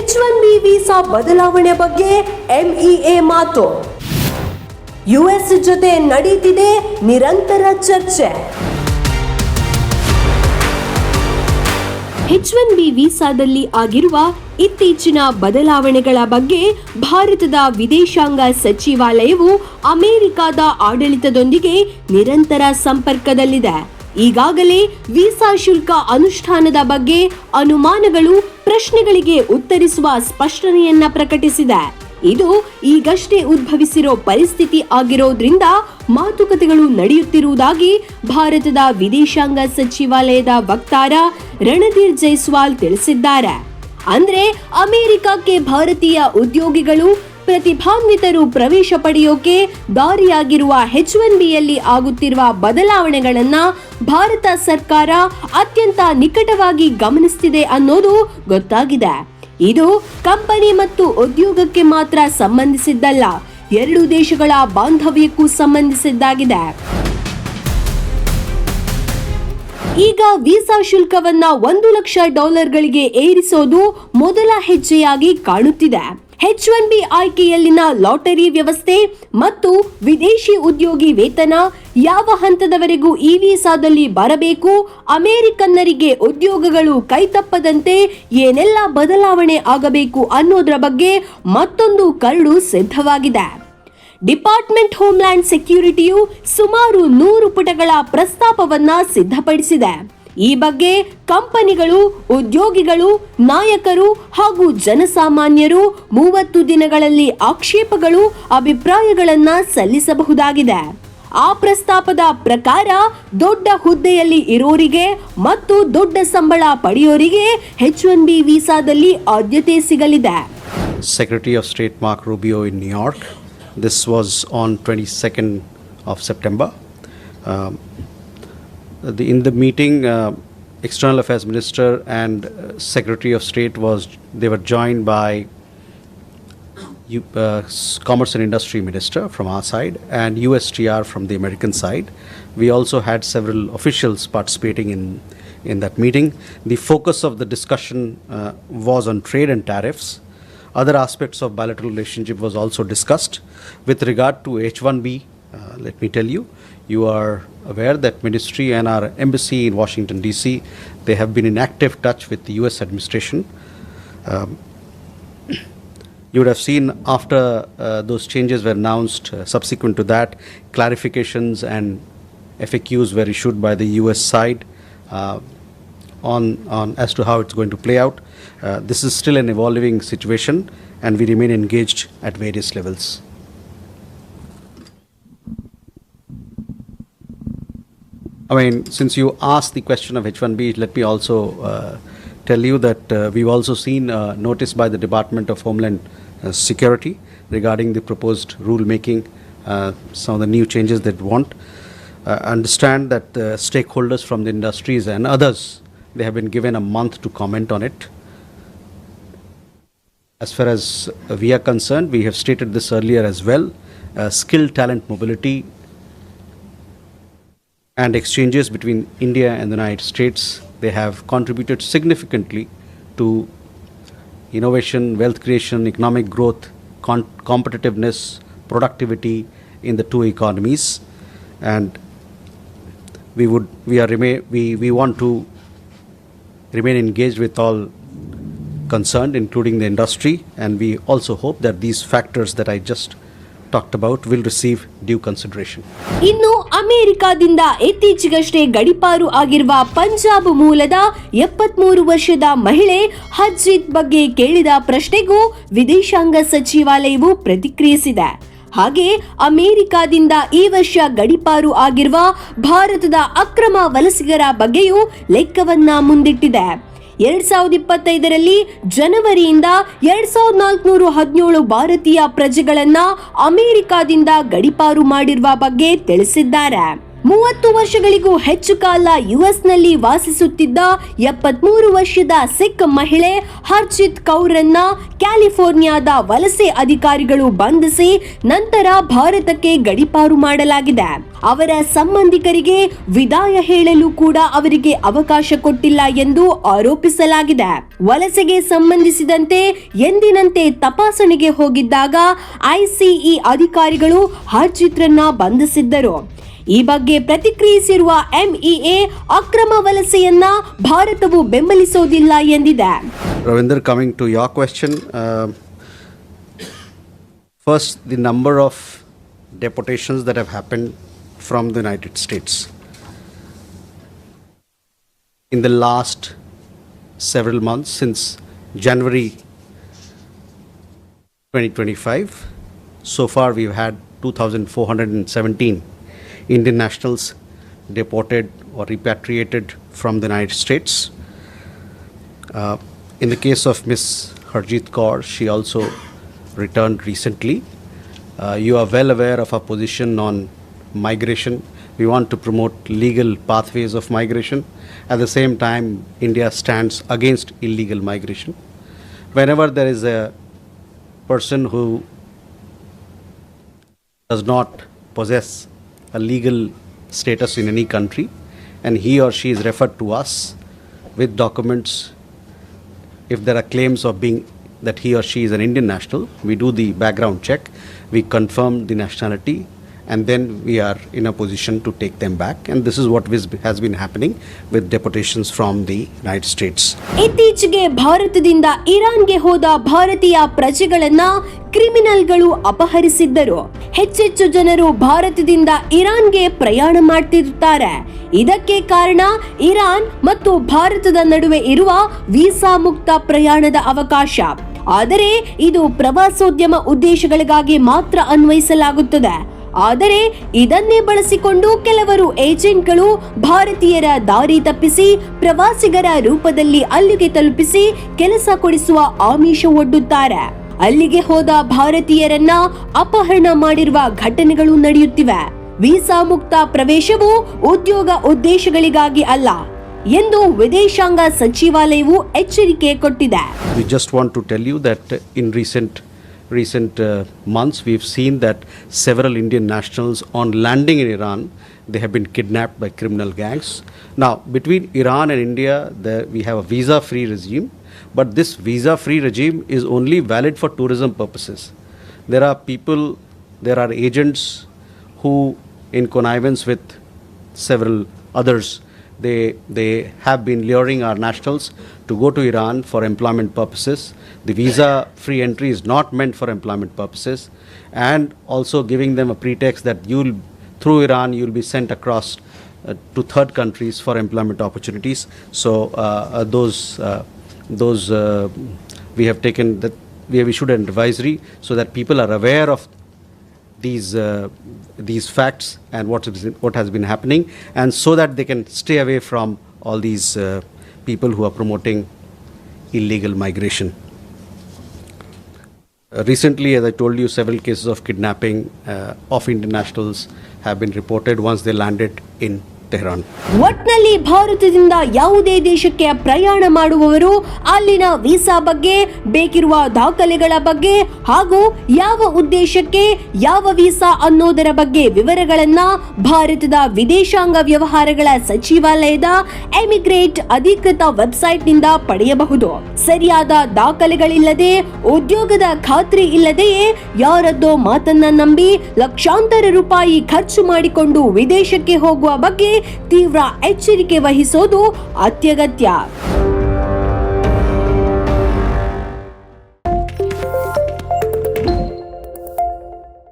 H one B visa ಬದಲಾವಣೆ ಬಗ್ಗೆ MEA ಮಾತು. ಯುಎಸ್ ಜೊತೆ ನಡೀತಿದೆ ನಿರಂತರ ಚರ್ಚೆ. ಎಚ್ ಒನ್ ಬಿ ವೀಸಾದಲ್ಲಿ ಆಗಿರುವ ಇತ್ತೀಚಿನ ಬದಲಾವಣೆಗಳ ಬಗ್ಗೆ ಭಾರತದ ವಿದೇಶಾಂಗ ಸಚಿವಾಲಯವು ಅಮೆರಿಕದ ಆಡಳಿತದೊಂದಿಗೆ ನಿರಂತರ ಸಂಪರ್ಕದಲ್ಲಿದೆ. ಈಗಾಗಲೇ ವೀಸಾ ಶುಲ್ಕ ಅನುಷ್ಠಾನದ ಬಗ್ಗೆ ಅನುಮಾನಗಳು ಪ್ರಶ್ನೆಗಳಿಗೆ ಉತ್ತರಿಸುವ ಸ್ಪಷ್ಟನೆಯನ್ನ ಪ್ರಕಟಿಸಿದೆ. ಇದು ಈಗಷ್ಟೇ ಉದ್ಭವಿಸಿರೋ ಪರಿಸ್ಥಿತಿ ಆಗಿರೋದ್ರಿಂದ ಮಾತುಕತೆಗಳು ನಡೆಯುತ್ತಿರುವುದಾಗಿ ಭಾರತದ ವಿದೇಶಾಂಗ ಸಚಿವಾಲಯದ ವಕ್ತಾರ ರಣಧೀರ್ ಜೈಸ್ವಾಲ್ ತಿಳಿಸಿದ್ದಾರೆ. ಅಂದ್ರೆ ಅಮೆರಿಕಕ್ಕೆ ಭಾರತೀಯ ಉದ್ಯೋಗಿಗಳು ಪ್ರತಿಭಾನ್ವಿತರು ಪ್ರವೇಶ ಪಡೆಯೋಕೆ ದಾರಿಯಾಗಿರುವ ಹೆಚ್ ಒನ್ ಬಿಯಲ್ಲಿ ಆಗುತ್ತಿರುವ ಬದಲಾವಣೆಗಳನ್ನ ಭಾರತ ಸರ್ಕಾರ ಅತ್ಯಂತ ನಿಕಟವಾಗಿ ಗಮನಿಸ್ತಿದೆ ಅನ್ನೋದು ಗೊತ್ತಾಗಿದೆ. ಇದು ಕಂಪನಿ ಮತ್ತು ಉದ್ಯೋಗಕ್ಕೆ ಮಾತ್ರ ಸಂಬಂಧಿಸಿದ್ದಲ್ಲ, ಎರಡು ದೇಶಗಳ ಬಾಂಧವ್ಯಕ್ಕೂ ಸಂಬಂಧಿಸಿದ್ದಾಗಿದೆ. ಈಗ ವೀಸಾ ಶುಲ್ಕವನ್ನ ಒಂದು ಲಕ್ಷ ಡಾಲರ್ಗಳಿಗೆ ಏರಿಸೋದು ಮೊದಲ ಹೆಜ್ಜೆಯಾಗಿ ಕಾಣುತ್ತಿದೆ. ಎಚ್ ಒನ್ ಬಿ ಆಯ್ಕೆಯಲ್ಲಿನ ಲಾಟರಿ ವ್ಯವಸ್ಥೆ ಮತ್ತು ವಿದೇಶಿ ಉದ್ಯೋಗಿ ವೇತನ ಯಾವ ಹಂತದವರೆಗೂ ಇ ವೀಸಾದಲ್ಲಿ ಬರಬೇಕು? ಅಮೆರಿಕನ್ನರಿಗೆ ಉದ್ಯೋಗಗಳು ಕೈತಪ್ಪದಂತೆ ಏನೆಲ್ಲ ಬದಲಾವಣೆ ಆಗಬೇಕು ಅನ್ನೋದರ ಬಗ್ಗೆ ಮತ್ತೊಂದು ಕರಡು ಸಿದ್ಧವಾಗಿದೆ. ಡಿಪಾರ್ಟ್ಮೆಂಟ್ ಹೋಮ್ಲ್ಯಾಂಡ್ ಸೆಕ್ಯೂರಿಟಿಯು ಸುಮಾರು ನೂರು ಪುಟಗಳ ಪ್ರಸ್ತಾಪವನ್ನು ಸಿದ್ಧಪಡಿಸಿದೆ. ಈ ಬಗ್ಗೆ ಕಂಪನಿಗಳು, ಉದ್ಯೋಗಿಗಳು, ನಾಯಕರು ಹಾಗೂ ಜನಸಾಮಾನ್ಯರು ಮೂವತ್ತು ದಿನಗಳಲ್ಲಿ ಆಕ್ಷೇಪಗಳು, ಅಭಿಪ್ರಾಯಗಳನ್ನ ಸಲ್ಲಿಸಬಹುದಾಗಿದೆ ಆ ಪ್ರಸ್ತಾಪದ ಪ್ರಕಾರ ದೊಡ್ಡ ಹುದ್ದೆಯಲ್ಲಿ ಇರೋರಿಗೆ ಮತ್ತು ದೊಡ್ಡ ಸಂಬಳ ಪಡೆಯೋರಿಗೆ ಎಚ್ ಒನ್ ಬಿ ವೀಸಾದಲ್ಲಿ ಆದ್ಯತೆ ಸಿಗಲಿದೆ Secretary of State Mark Rubio in New York. This was on 22nd of September. Um, the, in the meeting, uh, External Affairs Minister and uh, Secretary of State was they were joined by U, uh, Commerce and Industry Minister from our side and USTR from the American side. We also had several officials participating in in that meeting. The focus of the discussion uh, was on trade and tariffs. Other aspects of bilateral relationship was also discussed. With regard to H1B, uh, let me tell you, you are aware that Ministry and our embassy in Washington D.C. they have been in active touch with the U.S. administration. Um, you would have seen after uh, those changes were announced, uh, subsequent to that, clarifications and FAQs were issued by the US side uh, on, on as to how it's going to play out. Uh, this is still an evolving situation, and we remain engaged at various levels. I mean, since you asked the question of H-1B, let me also uh, tell you that uh, we've also seen a notice by the Department of Homeland uh, Security regarding the proposed rulemaking, uh, some of the new changes that want. Uh, understand that the stakeholders from the industries and others, they have been given a month to comment on it. As far as uh, we are concerned, we have stated this earlier as well, uh, skill talent mobility and exchanges between India and the United States, they have contributed significantly to innovation, wealth creation, economic growth, competitiveness, productivity in the two economies. And we would, we are remain, we, we want to remain engaged with all concerned, including the industry, and we also hope that these factors that I just talked about will receive due consideration. ಇನ್ನು ಅಮೆರಿಕಾದಿಂದ ಇತ್ತೀಚೆಗಷ್ಟೇ ಗಡಿಪಾರು ಆಗಿರುವ ಪಂಜಾಬ್ ಮೂಲದ ಎಪ್ಪತ್ಮೂರು ವರ್ಷದ ಮಹಿಳೆ ಹಜ್ಜಿತ್ ಬಗ್ಗೆ ಕೇಳಿದ ಪ್ರಶ್ನೆಗೂ ವಿದೇಶಾಂಗ ಸಚಿವಾಲಯವು ಪ್ರತಿಕ್ರಿಯಿಸಿದೆ ಹಾಗೆ ಅಮೆರಿಕಾದಿಂದ ಈ ವರ್ಷ ಗಡಿಪಾರು ಆಗಿರುವ ಭಾರತದ ಅಕ್ರಮ ವಲಸಿಗರ ಬಗ್ಗೆಯೂ ಲೆಕ್ಕವನ್ನ ಮುಂದಿಟ್ಟಿದೆ ಎರಡ್ ಸಾವಿರದ ಇಪ್ಪತ್ತೈದರಲ್ಲಿ ಜನವರಿಯಿಂದ ಎರಡ್ ಸಾವಿರದ ನಾಲ್ಕುನೂರ ಹದಿನೇಳು ಭಾರತೀಯ ಪ್ರಜೆಗಳನ್ನ ಅಮೆರಿಕಾದಿಂದ ಗಡಿಪಾರು ಮಾಡಿರುವ ಬಗ್ಗೆ ತಿಳಿಸಿದ್ದಾರೆ. ಮೂವತ್ತು ವರ್ಷಗಳಿಗೂ ಹೆಚ್ಚು ಕಾಲ ಯುಎಸ್ನಲ್ಲಿ ವಾಸಿಸುತ್ತಿದ್ದ ಎಪ್ಪತ್ಮೂರು ವರ್ಷದ ಸಿಖ್ ಮಹಿಳೆ ಹರ್ಜಿತ್ ಕೌರನ್ನ ಕ್ಯಾಲಿಫೋರ್ನಿಯಾದ ವಲಸೆ ಅಧಿಕಾರಿಗಳು ಬಂಧಿಸಿ ನಂತರ ಭಾರತಕ್ಕೆ ಗಡಿಪಾರು ಮಾಡಲಾಗಿದೆ. ಅವರ ಸಂಬಂಧಿಕರಿಗೆ ವಿದಾಯ ಹೇಳಲು ಕೂಡ ಅವರಿಗೆ ಅವಕಾಶ ಕೊಟ್ಟಿಲ್ಲ ಎಂದು ಆರೋಪಿಸಲಾಗಿದೆ. ವಲಸೆಗೆ ಸಂಬಂಧಿಸಿದಂತೆ ಎಂದಿನಂತೆ ತಪಾಸಣೆಗೆ ಹೋಗಿದ್ದಾಗ ಐಸಿಇ ಅಧಿಕಾರಿಗಳು ಹರ್ಜಿತ್ರನ್ನ ಬಂಧಿಸಿದ್ದರು. ಈ ಬಗ್ಗೆ ಪ್ರತಿಕ್ರಿಯಿಸಿರುವ ಎಂಇಎ ಅಕ್ರಮ ವಲಸೆಯನ್ನ ಭಾರತವು ಬೆಂಬಲಿಸೋದಿಲ್ಲ ಎಂದಿದೆ Ravinder, coming to your question, uh, first, the number of deportations that have happened from the United States. In the last several months, since January 2025, so far we've had 2,417 Indian nationals deported or repatriated from the United States. Uh, in the case of Miss Harjit Kaur, she also returned recently. Uh, you are well aware of our position on migration. We want to promote legal pathways of migration. At the same time, India stands against illegal migration. Whenever there is a person who does not possess a legal status in any country and he or she is referred to us with documents if there are claims of being that he or she is an indian national we do the background check we confirm the nationality and then we are in a position to take them back and this is what has been happening with deportations from the united states ಇತ್ತೀಚೆಗೆ ಭಾರತದಿಂದ ಇರಾನ್ಗೆ ಹೋದ ಭಾರತೀಯ ಪ್ರಜೆಗಳನ್ನ ಕ್ರಿಮಿನಲ್ಗಳು ಅಪಹರಿಸಿದ್ದರು ಹೆಚ್ಚೆಚ್ಚು ಜನರು ಭಾರತದಿಂದ ಇರಾನ್ಗೆ ಪ್ರಯಾಣ ಮಾಡ್ತಿರ್ತಾರೆ ಇದಕ್ಕೆ ಕಾರಣ ಇರಾನ್ ಮತ್ತು ಭಾರತದ ನಡುವೆ ಇರುವ ವೀಸಾ ಮುಕ್ತ ಪ್ರಯಾಣದ ಅವಕಾಶ. ಆದರೆ ಇದು ಪ್ರವಾಸೋದ್ಯಮ ಉದ್ದೇಶಗಳಿಗಾಗಿ ಮಾತ್ರ ಅನ್ವಯಿಸಲಾಗುತ್ತದೆ. ಆದರೆ ಇದನ್ನೇ ಬಳಸಿಕೊಂಡು ಕೆಲವರು ಏಜೆಂಟ್ಗಳು ಭಾರತೀಯರ ದಾರಿ ತಪ್ಪಿಸಿ, ಪ್ರವಾಸಿಗರ ರೂಪದಲ್ಲಿ ಅಲ್ಲಿಗೆ ತಲುಪಿಸಿ ಕೆಲಸ ಕೊಡಿಸುವ ಆಮಿಷ ಒಡ್ಡುತ್ತಾರೆ. ಅಲ್ಲಿಗೆ ಹೋದ ಭಾರತೀಯರನ್ನ ಅಪಹರಣ ಮಾಡಿರುವ ಘಟನೆಗಳು ನಡೆಯುತ್ತಿವೆ ವೀಸಾ ಮುಕ್ತ ಪ್ರವೇಶವು ಉದ್ಯೋಗ ಉದ್ದೇಶಗಳಿಗಾಗಿ ಅಲ್ಲ ಎಂದು ವಿದೇಶಾಂಗ ಸಚಿವಾಲಯವು ಎಚ್ಚರಿಕೆ ಕೊಟ್ಟಿದೆ We just want to tell you that in recent recent uh, months we've seen that several Indian nationals on landing in Iran they have been kidnapped by criminal gangs. Now between Iran and India there we have a visa free regime but this visa free regime is only valid for tourism purposes. There are people there are agents who in connivance with several others they they have been luring our nationals to go to Iran for employment purposes. The visa free entry is not meant for employment purposes, and also giving them a pretext that you'll through Iran you'll be sent across uh, to third countries for employment opportunities. So uh, uh, those uh, those uh, we have taken that we have issued an advisory so that people are aware of these uh, these facts and what is what has been happening, and so that they can stay away from all these uh, people who are promoting illegal migration. Uh, recently, as I told you, several cases of kidnapping uh, of Indian nationals have been reported once they landed in Tehran. ಒಟ್ನಲ್ಲಿ ಭಾರತದಿಂದ ಯಾವುದೇ ದೇಶಕ್ಕೆ ಪ್ರಯಾಣ ಮಾಡುವವರು ಅಲ್ಲಿನ visa ಬಗ್ಗೆ, ಬೇಕಿರುವ ದಾಖಲೆಗಳ ಬಗ್ಗೆ ಹಾಗೂ ಯಾವ ಉದ್ದೇಶಕ್ಕೆ ಯಾವ ವೀಸಾ ಅನ್ನೋದರ ಬಗ್ಗೆ ವಿವರಗಳನ್ನ ಭಾರತದ ವಿದೇಶಾಂಗ ವ್ಯವಹಾರಗಳ ಸಚಿವಾಲಯದ ಎಮಿಗ್ರೇಟ್ ಅಧಿಕೃತ ವೆಬ್ಸೈಟ್ನಿಂದ ಪಡೆಯಬಹುದು ಸರಿಯಾದ ದಾಖಲೆಗಳಿಲ್ಲದೆ, ಉದ್ಯೋಗದ ಖಾತ್ರಿ ಇಲ್ಲದೆಯೇ ಯಾರದ್ದೋ ಮಾತನ್ನ ನಂಬಿ ಲಕ್ಷಾಂತರ ರೂಪಾಯಿ ಖರ್ಚು ಮಾಡಿಕೊಂಡು ವಿದೇಶಕ್ಕೆ ಹೋಗುವ ಬಗ್ಗೆ ತೀವ್ರ ಎಚ್ಚರಿಕೆ ವಹಿಸೋದು ಅತ್ಯಗತ್ಯ.